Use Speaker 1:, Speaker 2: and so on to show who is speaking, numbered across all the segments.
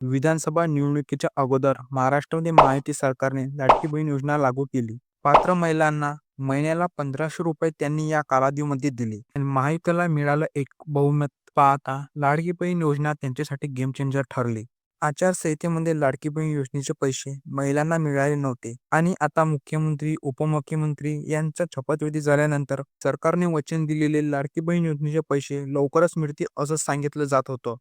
Speaker 1: विधानसभा निवडणुकीच्या अगोदर महाराष्ट्रामध्ये महायुती सरकारने लाडकी बहीण योजना लागू केली. पात्र महिलांना महिन्याला पंधराशे रुपये त्यांनी या कालावधीमध्ये दिले आणि महायुतीला मिळालं एक बहुमत पाहता लाडकी बहीण योजना त्यांच्यासाठी गेम चेंजर ठरली. आचारसंहितेमध्ये लाडकी बहीण योजनेचे पैसे महिलांना मिळाले नव्हते आणि आता मुख्यमंत्री, उपमुख्यमंत्री यांचा शपथविधी झाल्यानंतर सरकारने वचन दिलेले लाडकी बहीण योजनेचे पैसे लवकरच मिळतील असं सांगितलं जात होतं.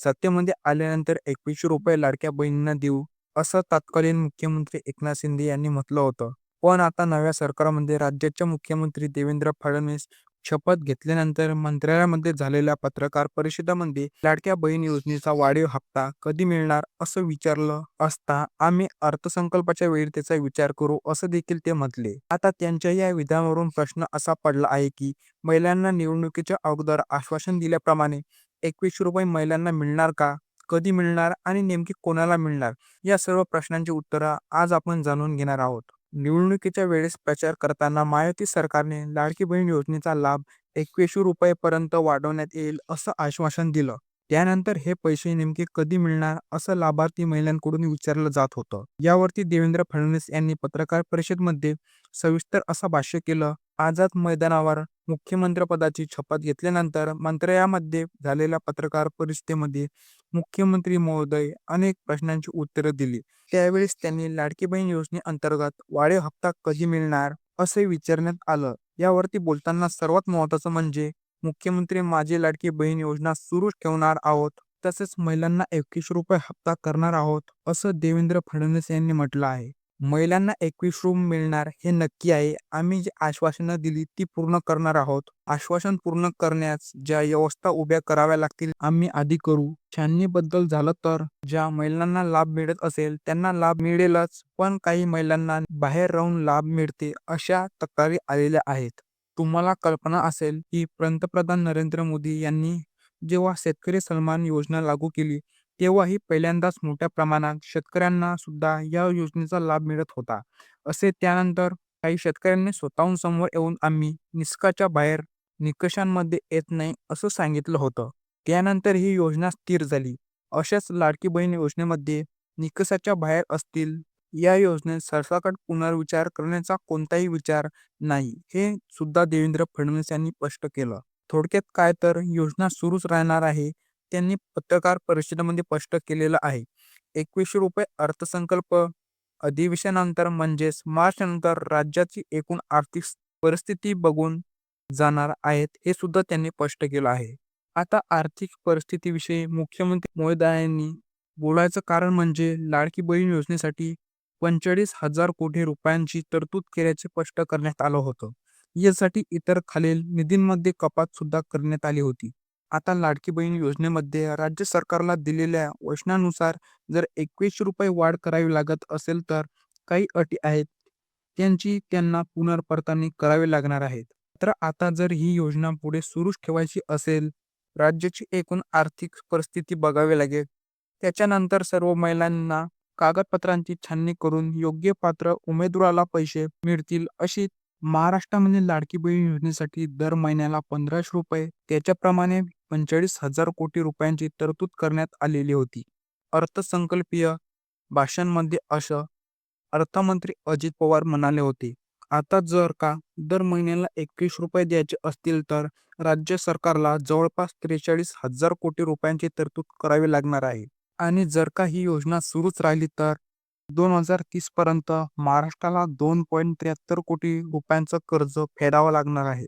Speaker 1: सत्तेमध्ये म्हणजे आल्यानंतर एकवीसशे रुपये लाडक्या बहिणींना देऊ असं तत्कालीन मुख्यमंत्री एकनाथ शिंदे यांनी म्हटलं होतं. पण आता नव्या सरकारमध्ये राज्याचे मुख्यमंत्री देवेंद्र फडणवीस शपथ घेतल्यानंतर मंत्रालयामध्ये झालेल्या पत्रकार परिषदेमध्ये लाडक्या बहीण योजनेचा वाढीव हप्ता कधी मिळणार असं विचारलं असता आम्ही अर्थसंकल्पाच्या वेळी त्याचा विचार करू असं देखील ते म्हटले. आता त्यांच्या या विधानावरून प्रश्न असा पडला आहे की महिलांना निवडणुकीच्या अगोदर आश्वासन दिल्याप्रमाणे एकवीसशे रुपये महिलांना मिळणार का? कधी मिळणार आणि नेमके कोणाला मिळणार? या सर्व प्रश्नांची उत्तरं आज आपण जाणून घेणार आहोत. निवडणुकीच्या वेळेस प्रचार करताना मायावती सरकारने लाडकी बहीण योजनेचा लाभ एकवीसशे रुपयेपर्यंत वाढवण्यात येईल असं आश्वासन दिलं. त्यानंतर हे पैसे नेमके कधी मिळणार असं लाभार्थी महिलांकडून विचारलं जात होतं. यावरती देवेंद्र फडणवीस यांनी पत्रकार परिषदेमध्ये सविस्तर असं भाष्य केलं. आझाद मैदानावर मुख्यमंत्रिपदाची शपथ घेतल्यानंतर मंत्रालयामध्ये झालेल्या पत्रकार परिषदेमध्ये मुख्यमंत्री महोदय अनेक प्रश्नांची उत्तरं दिली. त्यावेळेस त्यांनी लाडकी बहीण योजनेअंतर्गत वाढीव हप्ता कधी मिळणार असे विचारण्यात आलं. यावरती बोलताना सर्वात महत्त्वाचं म्हणजे मुख्यमंत्री माझी लाडकी बहीण योजना सुरूच ठेवणार आहोत तसेच महिलांना एकवीस रुपये हप्ता करणार आहोत असं देवेंद्र फडणवीस यांनी म्हटलं आहे. महिलांना एकवीस रूम मिळणार हे नक्की आहे. आम्ही जी आश्वासनं दिली ती पूर्ण करणार आहोत. आश्वासन पूर्ण करण्यास ज्या व्यवस्था उभ्या कराव्या लागतील आम्ही आधी करू. छाननीबद्दल झालं तर ज्या महिलांना लाभ मिळत असेल त्यांना लाभ मिळेलच पण काही महिलांना बाहेर राहून लाभ मिळते अशा तक्रारी आलेल्या आहेत. तुम्हाला कल्पना असेल की पंतप्रधान नरेंद्र मोदी यांनी जेव्हा शेतकरी सन्मान योजना लागू केली तेव्हाही पहिल्यांदाच मोठ्या प्रमाणात शेतकऱ्यांना सुद्धा या योजनेचा लाभ मिळत होता. असे त्यानंतर काही शेतकऱ्यांनी स्वतःहून समोर येऊन आम्ही निस्काच्या बाहेर निकषांमध्ये येत नाही असं सांगितलं होतं. त्यानंतर ही योजना स्थिर झाली. अशाच लाडकी बहीण योजनेमध्ये निकषाच्या बाहेर असतील या योजनेत सरसाकट पुनर्विचार करण्याचा कोणताही विचार नाही हे सुद्धा देवेंद्र फडणवीस यांनी स्पष्ट केलं. थोडक्यात काय तर योजना सुरूच राहणार आहे त्यांनी पत्रकार परिषदेमध्ये स्पष्ट केलेलं आहे. एकवीसशे रुपये अर्थसंकल्प अधिवेशनानंतर म्हणजेच मार्च नंतर राज्याची एकूण आर्थिक परिस्थिती बघून जाणार आहेत हे सुद्धा त्यांनी स्पष्ट केलं आहे. आता आर्थिक परिस्थितीविषयी मुख्यमंत्री महोदयांनी बोलायचं कारण म्हणजे लाडकी बहीण योजनेसाठी पंचेचाळीस हजार कोटी रुपयांची तरतूद केल्याचे स्पष्ट करण्यात आलं होतं. यासाठी इतर खालील निधींमध्ये कपात सुद्धा करण्यात आली होती. आता लाडकी बहीण योजनेमध्ये राज्य सरकारला दिलेल्या वचनानुसार जर एकवीसशे रुपये वाढ करावी लागत असेल तर काही अटी आहेत. त्यांची त्यांना पुनर्पडताळणी करावी लागणार आहेत. तर आता जर ही योजना पुढे सुरूच ठेवायची असेल, राज्याची एकूण आर्थिक परिस्थिती बघावी लागेल. त्याच्यानंतर सर्व महिलांना कागदपत्रांची छाननी करून योग्य पात्र उमेदवाराला पैसे मिळतील अशी महाराष्ट्रामध्ये लाडकी बहीण योजनेसाठी दर महिन्याला पंधराशे रुपये त्याच्याप्रमाणे पंचेचाळीस हजार कोटी रुपयांची तरतूद करण्यात आलेली होती. अर्थसंकल्पीय भाषणामध्ये असं अर्थमंत्री अजित पवार म्हणाले होते. आता जर का दर महिन्याला एकवीस रुपये द्यायचे असतील तर राज्य सरकारला जवळपास त्रेचाळीस हजार कोटी रुपयांची तरतूद करावी लागणार आहे. आणि जर का ही योजना सुरूच राहिली तर दोन हजार तीस पर्यंत महाराष्ट्राला दोन पॉईंट त्र्याहत्तर कोटी रुपयांचं कर्ज फेडावं लागणार आहे.